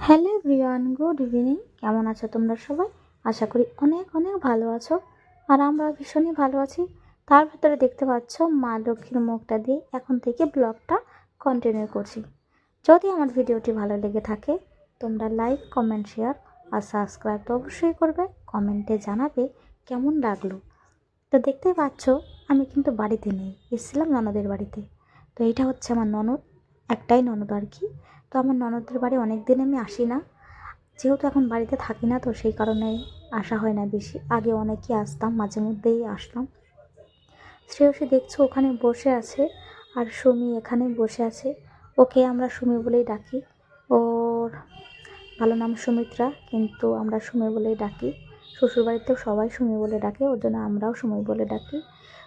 Hello everyone, good evening. কেমন আছো তোমরা সবাই? আশা করি অনেক অনেক ভালো আছো। আর আমরা ভীষণই ভালো আছি। তার ভেতরে দেখতে পাচ্ছ মা লক্ষ্মীর মুখটা দিয়ে এখন থেকে ব্লগটা কন্টিনিউ করছি। যদি আমার ভিডিওটি ভালো লেগে থাকে, তোমরা লাইক কমেন্ট শেয়ার আর সাবস্ক্রাইব তো অবশ্যই করবে। কমেন্টে জানাবে কেমন লাগল। তো দেখতে পাচ্ছ, আমি কিন্তু বাড়িতে নেই, এসেছিলাম ননদের বাড়িতে। তো এটা হচ্ছে আমার ননদ। একটাই ননদ আর কি। তো আমার ননদের বাড়ি অনেক দিন আমি আসি না। যেহেতু এখন বাড়িতে থাকি না, তো সেই কারণে আসা হয় না বেশি। আগে অনেকেই আসতাম, মাঝে মধ্যেই আসলাম। শ্রেয়সী, দেখছ ওখানে বসে আছে আর সুমি এখানে বসে আছে। ওকে আমরা সুমি বলেই ডাকি। ওর ভালো নাম সুমিত্রা, কিন্তু আমরা সুমি বলেই ডাকি। শ্বশুরবাড়িতেও সবাই সুমি বলে ডাকে, ওর জন্য আমরাও সুমি বলে ডাকি।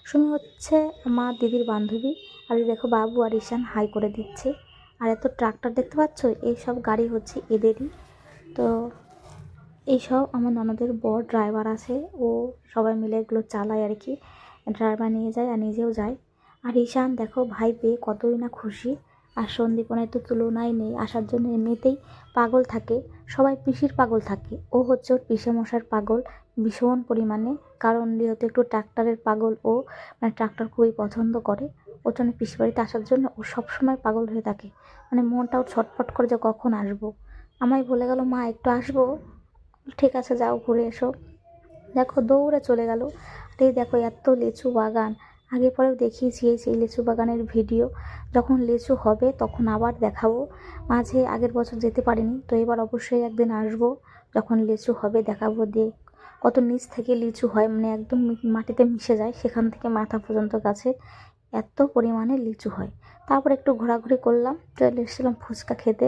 সুমি হচ্ছে আমার দিদির বান্ধবী। আর দেখো বাবু আর ঈশান হাই করে দিচ্ছে। আর এত ট্রাক্টর দেখতে পাচ্ছ? এই সব গাড়ি হচ্ছে এদেরই। তো এইসব আমার ননদের বড় ড্রাইভার আছে। ও সবাই মিলে এগুলো চালায় আর কি। ড্রাইভার নিয়ে যায় আর নিজেও যায়। আর ঈশান দেখো ভাই পেয়ে কতই না খুশি। আর সন্দীপনের তো তুলনাই নেই। আসার জন্য এমনিতেই পাগল থাকে। সবাই পিসির পাগল থাকে। ও হচ্ছে ওর পিসে মশার পাগল ভীষণ পরিমাণে। কারণ যেহেতু একটু ট্রাক্টরের পাগল, ও মানে ট্রাক্টর খুবই পছন্দ করে। ওর জন্য পিসি বাড়িতে আসার জন্য ও সবসময় পাগল হয়ে থাকে। মানে মনটাও ছটফট করে যে কখন আসব। আমায় বলে গেল, মা, একটু আসব। ঠিক আছে, যাও, ঘুরে এসো। দেখো, দৌড়ে চলে গেল। আর, দেখো, এত লিচু বাগান। আগে পরেও দেখিয়েছি সেই লিচু বাগানের ভিডিও। যখন লিচু হবে তখন আবার দেখাবো। মাঝে আগের বছর যেতে পারিনি, তো এবার অবশ্যই একদিন আসব। যখন লিচু হবে দেখাবো দিয়ে। কত নিচ থেকে লিচু হয় মানে একদম মাটিতে মিশে যায়, সেখান থেকে মাথা পর্যন্ত গাছে এত পরিমাণে লিচু হয়। তারপর একটু ঘোরাঘুরি করলাম, চলে এসেছিলাম ফুচকা খেতে।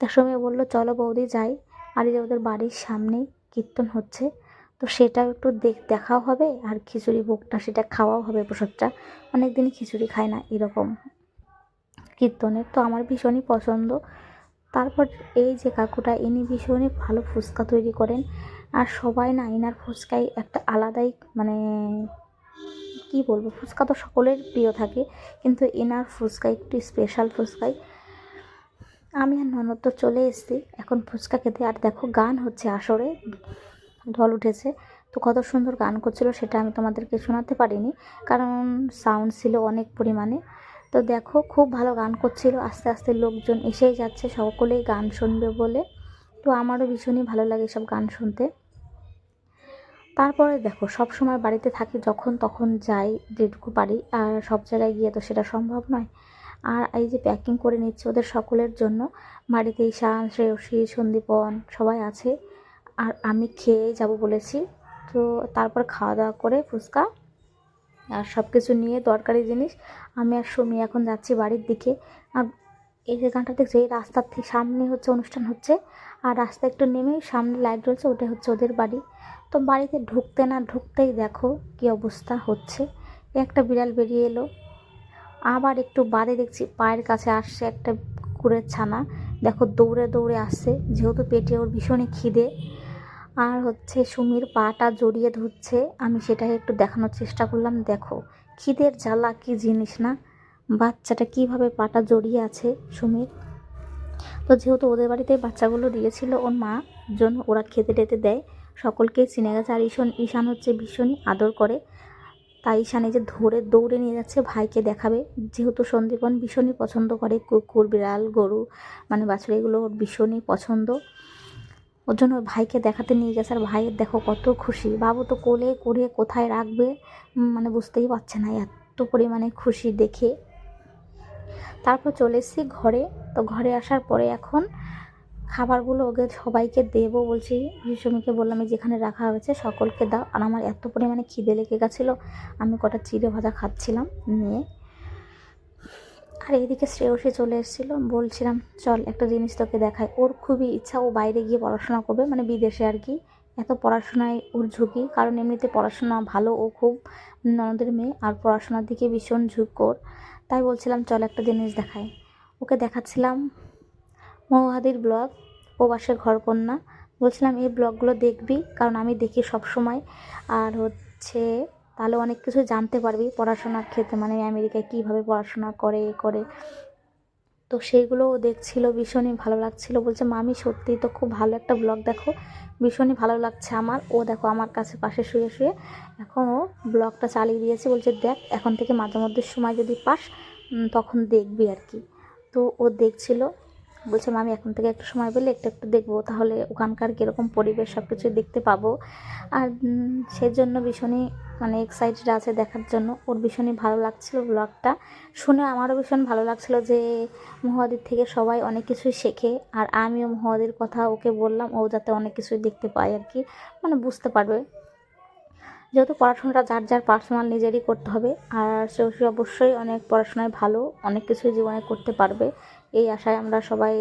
তার সময় বলল, চলো বৌদি, যাই। আর ওদের বাড়ির সামনেই কীর্তন হচ্ছে। তো সেটাও একটু দেখ, দেখাও হবে আর খিচুড়ি ভোগটা সেটা খাওয়াও হবে প্রসাদটা। অনেক দিনই খিচুড়ি খায় না এরকম। কীর্তনের তো আমার ভীষণই পছন্দ। তারপর এই যে কাকুটা, ইনি ভীষণই ভালো ফুচকা তৈরি করেন। আর সবাই না ইনার ফুচকায় একটা আলাদাই মানে কি বলব, ফুচকা তো সকলের প্রিয় থাকে, কিন্তু এনার ফুচকা একটু স্পেশাল ফুচকাই। আমি আর ননদ তো চলে এসেছি, এখন ফুচকা খেতে। আর দেখো, গান হচ্ছে আসরে। ঢল উঠেছে। তো কত সুন্দর গান করছিল সেটা আমি তোমাদেরকে শোনাতে পারিনি, কারণ সাউন্ড ছিল অনেক পরিমাণে। তো দেখো, খুব ভালো গান করছিল। আস্তে আস্তে লোকজন এসেই যাচ্ছে, সকলেই গান শুনবে বলে। তো আমারও ভীষণই ভালো লাগে সব গান শুনতে। তারপরে দেখো, সব সময় বাড়িতে থাকি যখন তখন যাই যেটুকু পারি আর সব জায়গায় গিয়ে তো সেটা সম্ভব নয়। আর এই যে প্যাকিং করে নিচ্ছে ওদের সকলের জন্য বাড়িতে ঈশান, শ্রেয়সী, সন্দীপন সবাই আছে। আর আমি খেয়ে যাব বলেছি। তো তারপর খাওয়া দাওয়া করে ফুচকা আর সব কিছু নিয়ে দরকারি জিনিস। আমি আর সুমি এখন যাচ্ছি বাড়ির দিকে। আর এই যে গানটা দেখছি, এই রাস্তার থেকে সামনে হচ্ছে অনুষ্ঠান হচ্ছে। আর রাস্তা একটু নেমেই সামনে লাইট জ্বলছে ওটা হচ্ছে ওদের বাড়ি। তো বাড়িতে ঢুকতে না ঢুকতেই দেখো কী অবস্থা হচ্ছে। একটা বিড়াল বেরিয়ে এলো। আবার একটু বাদে দেখছি পায়ের কাছে আসছে একটা কুকুরের ছানা। দেখো দৌড়ে দৌড়ে আসছে, যেহেতু পেটে ওর ভীষণই খিদে। আর হচ্ছে সুমির পাটা জড়িয়ে ধরছে। আমি সেটাই একটু দেখানোর চেষ্টা করলাম। দেখো, খিদের জ্বালা কি জিনিস না? বাচ্চাটা কীভাবে পাটা জড়িয়ে আছে সুমির? তো যেহেতু ওদের বাড়িতে বাচ্চাগুলো দিয়েছিল, ওর মা জন্য ওরা খেতে টেতে দেয়। সকলকেই চিনে গেছে। আর ঈশান ঈশান হচ্ছে ভীষণই আদর করে। তাই ঈশান যে ধরে দৌড়ে নিয়ে যাচ্ছে, ভাইকে দেখাবে। যেহেতু সন্দীপন ভীষণই পছন্দ করে, কুকুর, বিড়াল, গরু মানে বাছুর, এগুলো ওর ভীষণই পছন্দ। ওর জন্য ভাইকে দেখাতে নিয়ে গেছে। আর ভাইয়ের দেখো কত খুশি। বাবু তো কোলে করে কোথায় রাখবে? মানে বুঝতেই পারছে না, এত পরিমাণে খুশি দেখে। তারপর চলে এসেছি ঘরে। তো ঘরে আসার পরে এখন খাবারগুলো ওকে সবাইকে দেবো বলছি। ভীষণকে বললাম যেখানে রাখা হয়েছে সকলকে দাও। আর আমার এত পরিমাণে খিদে লেগে গেছিল। আমি কটা চিড়ে ভাজা খাচ্ছিলাম নিয়ে। আর এইদিকে শ্রেয়সী চলে এসেছিল। বলছিলাম, চল একটা জিনিস তোকে দেখাই। ওর খুবই ইচ্ছা, ও বাইরে গিয়ে পড়াশোনা করবে মানে বিদেশে আর কি। এত পড়াশোনায় ওর ঝুঁকি, কারণ এমনিতে পড়াশোনা ভালো ও খুব ননদের মেয়ে, আর পড়াশোনার দিকে ভীষণ ঝুঁক ওর। তাই বলছিলাম, চল একটা জিনিস দেখাই। ওকে দেখাচ্ছিলাম মৌহাদির ব্লগ, প্রবাসের ঘরকন্যা। বলছিলাম, এই ব্লগগুলো দেখবি, কারণ আমি দেখি সব সময় আর হচ্ছে তাহলে অনেক কিছু জানতে পারবি পড়াশোনার ক্ষেত্রে মানে আমেরিকায় কীভাবে পড়াশোনা করে, এ করে। তো সেইগুলোও দেখছিল, ভীষণই ভালো লাগছিল। বলছে, মামি সত্যি তো খুব ভালো একটা ব্লগ দেখো। ভীষণই ভালো লাগছে আমার। ও দেখো আমার কাছে পাশে শুয়ে শুয়ে এখন ও ব্লগটা চালিয়ে দিয়েছে। বলছে, দেখ, এখন থেকে মাঝে মধ্যে সময় যদি পাস তখন দেখবি আর কি। তো ও দেখছিল। বলছে, মামি, এখন থেকে একটু সময় পেলে একটু একটু দেখব, তাহলে ওখানকার কীরকম পরিবেশ সব কিছুই দেখতে পাবো। আর সেজন্য ভীষণই মানে এক্সাইটেড আছে দেখার জন্য। ওর ভীষণই ভালো লাগছিল ব্লগটা শুনে আমারও ভীষণ ভালো লাগছিল যে মহুয়াদির থেকে সবাই অনেক কিছুই শেখে। আর আমিও মহুয়াদির কথা ওকে বললাম, ও যাতে অনেক কিছুই দেখতে পায় আর কি। মানে বুঝতে পারবে। যেহেতু পড়াশোনাটা যার যার পার্সোনাল নিজেরই করতে হবে। আর সে অবশ্যই অনেক পড়াশোনায় ভালো, অনেক কিছুই জীবনে করতে পারবে। এই আশায় আমরা সবাই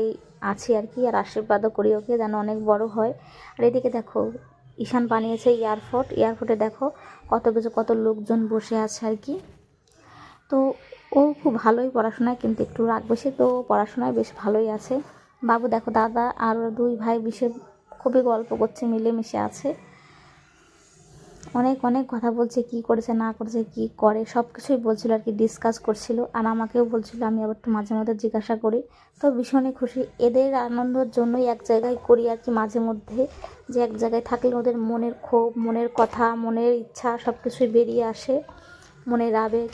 আছি আর কি, আর আশীর্বাদও করি ওকে যেন অনেক বড় হয়। আর এদিকে দেখো, ঈশান বানিয়েছে এয়ারপোর্ট। এয়ারপোর্টে দেখো কত কিছু, কত লোকজন বসে আছে আর কি। তো ও খুব ভালোই পড়াশোনায়, কিন্তু একটু রাগ বেশি, তো পড়াশোনায় বেশ ভালোই আছে। বাবু দেখো, দাদা আর দুই ভাই বিষয়ে খুবই গল্প করছে, মিলেমিশে আছে। অনেক অনেক কথা বলছে, কি করেছে, না করেছে, কি করে সব কিছুই বলছিল আর কি ডিসকাস করছিল। আর আমাকেও বলছিল, আমি আবার একটু মাঝে মধ্যে জিজ্ঞাসা করি। তো ভীষণই খুশি। এদের আনন্দের জন্যই এক জায়গায় করি আর কি মাঝে মধ্যে, যে এক জায়গায় থাকলে ওদের মনের ক্ষোভ, মনের কথা, মনের ইচ্ছা সব কিছুই বেরিয়ে আসে, মনের আবেগ।